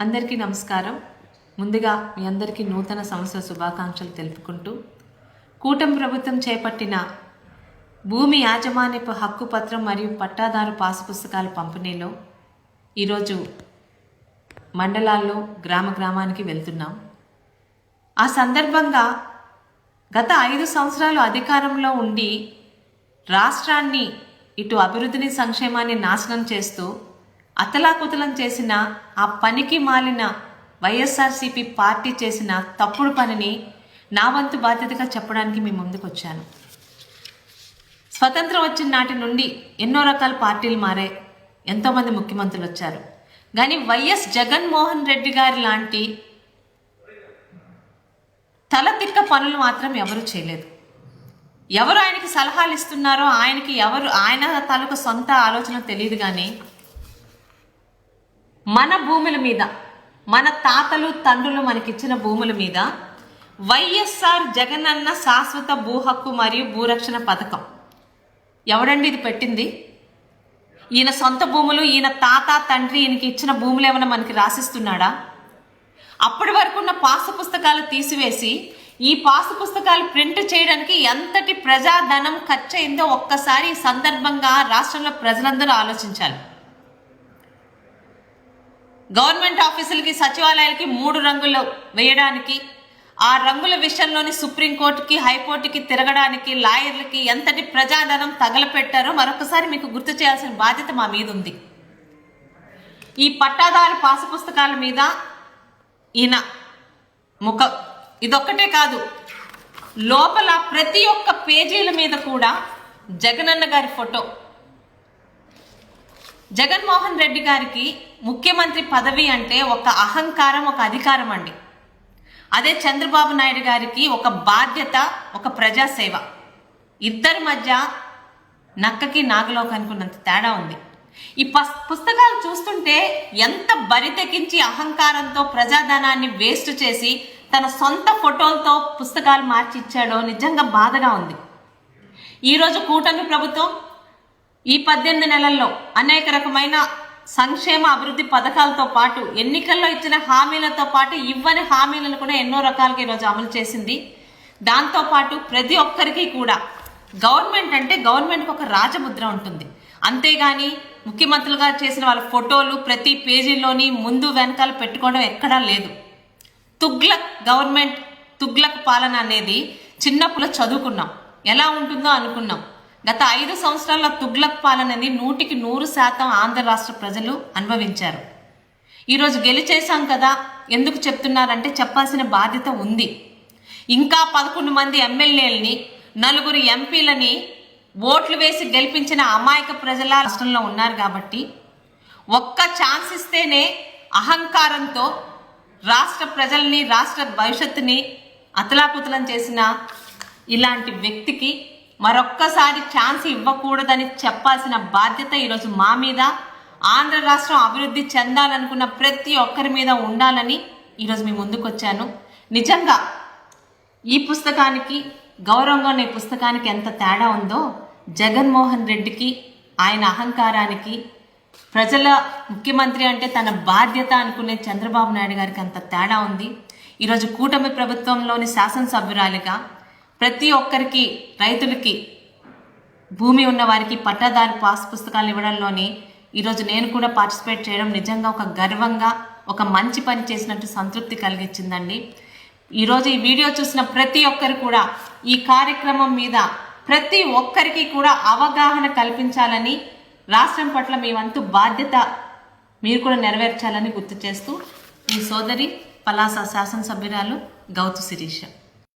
అందరికీ నమస్కారం. ముందుగా మీ అందరికీ నూతన సంవత్సర శుభాకాంక్షలు తెలుపుకుంటూ కూటమి ప్రభుత్వం చేపట్టిన భూమి యాజమాన్యపు హక్కు పత్రం మరియు పట్టాదారు పాసు పుస్తకాల పంపిణీలో ఈరోజు మండలాల్లో గ్రామ గ్రామానికి వెళ్తున్నాం. ఆ సందర్భంగా గత ఐదు సంవత్సరాలు అధికారంలో ఉండి రాష్ట్రాన్ని ఇటు అభివృద్ధిని సంక్షేమాన్ని నాశనం చేస్తూ అతలాకుతలం చేసిన ఆ పనికి మాలిన వైఎస్ఆర్సీపీ పార్టీ చేసిన తప్పుడు పనిని నా వంతు బాధ్యతగా చెప్పడానికి మీ ముందుకు వచ్చాను స్వతంత్రం వచ్చిన నాటి నుండి ఎన్నో రకాల పార్టీలు మారాయి ఎంతోమంది ముఖ్యమంత్రులు వచ్చారు కానీ వైఎస్ జగన్మోహన్ రెడ్డి గారి లాంటి తలతిక్క పనులు మాత్రం ఎవరు చేయలేదు. ఎవరు ఆయనకి సలహాలు ఇస్తున్నారో ఆయనకి ఎవరు ఆయన తాలూకు సొంత ఆలోచన తెలియదు కానీ మన భూముల మీద మన తాతలు తండ్రులు మనకిచ్చిన భూముల మీద వైఎస్ఆర్ జగనన్న శాశ్వత భూ హక్కు మరియు భూరక్షణ పథకం. ఎవడండి ఇది పెట్టింది? ఈయన సొంత భూములు ఈయన తాత తండ్రి ఈయనకి ఇచ్చిన భూములు ఏమైనా మనకి రాసిస్తున్నాడా? అప్పటి వరకు ఉన్న పాసు పుస్తకాలు తీసివేసి ఈ పాసు పుస్తకాలు ప్రింట్ చేయడానికి ఎంతటి ప్రజాధనం ఖర్చు అయిందో ఒక్కసారి ఈ సందర్భంగా రాష్ట్రంలో ప్రజలందరూ ఆలోచించాలి. గవర్నమెంట్ ఆఫీసులకి సచివాలయాలకి మూడు రంగులు వేయడానికి ఆ రంగుల విషయంలోని సుప్రీంకోర్టుకి హైకోర్టుకి తిరగడానికి లాయర్లకి ఎంతటి ప్రజాధనం తగలపెట్టారో మరొకసారి మీకు గుర్తు చేయాల్సిన బాధ్యత మా మీద ఉంది ఈ పట్టాదారు పాసు పుస్తకాల మీద ఈయన ముఖ ఇదొక్కటే కాదు లోపల ప్రతి ఒక్క పేజీల మీద కూడా జగనన్న గారి ఫోటో జగన్మోహన్ రెడ్డి గారికి ముఖ్యమంత్రి పదవి అంటే ఒక అహంకారం ఒక అధికారం అండి. అదే చంద్రబాబు నాయుడు గారికి ఒక బాధ్యత ఒక ప్రజాసేవ. ఇద్దరి మధ్య నక్కకి నాగలోకి అనుకున్నంత తేడా ఉంది. ఈ పుస్తకాలు చూస్తుంటే ఎంత బరితెకించి అహంకారంతో ప్రజాధనాన్ని వేస్ట్ చేసి తన సొంత ఫోటోలతో పుస్తకాలు మార్చి ఇచ్చాడో నిజంగా బాధగా ఉంది. ఈరోజు కూటమి ప్రభుత్వం ఈ పద్దెనిమిది నెలల్లో అనేక రకమైన సంక్షేమ అభివృద్ధి పథకాలతో పాటు ఎన్నికల్లో ఇచ్చిన హామీలతో పాటు ఇవ్వని హామీలను కూడా ఎన్నో రకాలుగా ఈరోజు అమలు చేసింది. దాంతోపాటు ప్రతి ఒక్కరికి కూడా గవర్నమెంట్ అంటే గవర్నమెంట్కి ఒక రాజముద్ర ఉంటుంది. అంతేగాని ముఖ్యమంత్రులుగా చేసిన వాళ్ళ ఫోటోలు ప్రతి పేజీలోని ముందు వెనకాల పెట్టుకోవడం ఎక్కడా లేదు. తుగ్లక్ గవర్నమెంట్ తుగ్లక్ పాలన అనేది చిన్నప్పుడు చదువుకున్నాం. ఎలా ఉంటుందో అనుకున్నాం. గత ఐదు సంవత్సరాల తుగ్లక్ పాలనని నూటికి నూరు శాతం ఆంధ్ర రాష్ట్ర ప్రజలు అనుభవించారు. ఈరోజు గెలిచేశాం కదా ఎందుకు చెప్తున్నారంటే చెప్పాల్సిన బాధ్యత ఉంది. ఇంకా పదకొండు మంది ఎమ్మెల్యేలని నలుగురు ఎంపీలని ఓట్లు వేసి గెలిపించిన అమాయక ప్రజల రాష్ట్రంలో ఉన్నారు కాబట్టి ఒక్క ఛాన్స్ ఇస్తేనే అహంకారంతో రాష్ట్ర ప్రజల్ని రాష్ట్ర భవిష్యత్తుని అతలాకుతలం చేసిన ఇలాంటి వ్యక్తికి మరొక్కసారి ఛాన్స్ ఇవ్వకూడదని చెప్పాల్సిన బాధ్యత ఈరోజు మా మీద ఆంధ్ర రాష్ట్రం అభివృద్ధి చెందాలనుకున్న ప్రతి ఒక్కరి మీద ఉండాలని ఈరోజు మీ ముందుకొచ్చాను. నిజంగా ఈ పుస్తకానికి గౌరవంగా ఉన్న ఈ పుస్తకానికి ఎంత తేడా ఉందో జగన్మోహన్ రెడ్డికి ఆయన అహంకారానికి ప్రజల ముఖ్యమంత్రి అంటే తన బాధ్యత అనుకునే చంద్రబాబు నాయుడు గారికి అంత తేడా ఉంది. ఈరోజు కూటమి ప్రభుత్వంలోని శాసనసభ్యురాలిగా ప్రతి ఒక్కరికి రైతులకి భూమి ఉన్న వారికి పట్టాదారు పాస్ పుస్తకాలు ఇవ్వడంలోని ఈరోజు నేను కూడా పార్టిసిపేట్ చేయడం నిజంగా ఒక గర్వంగా ఒక మంచి పని చేసినట్టు సంతృప్తి కలిగించిందండి. ఈరోజు ఈ వీడియో చూసిన ప్రతి ఒక్కరు కూడా ఈ కార్యక్రమం మీద ప్రతి ఒక్కరికి కూడా అవగాహన కల్పించాలని రాష్ట్రం పట్ల మీ వంతు బాధ్యత మీరు కూడా నెరవేర్చాలని గుర్తు చేస్తూ మీ సోదరి పలాస శాసనసభ్యురాలు గౌతు శిరీష.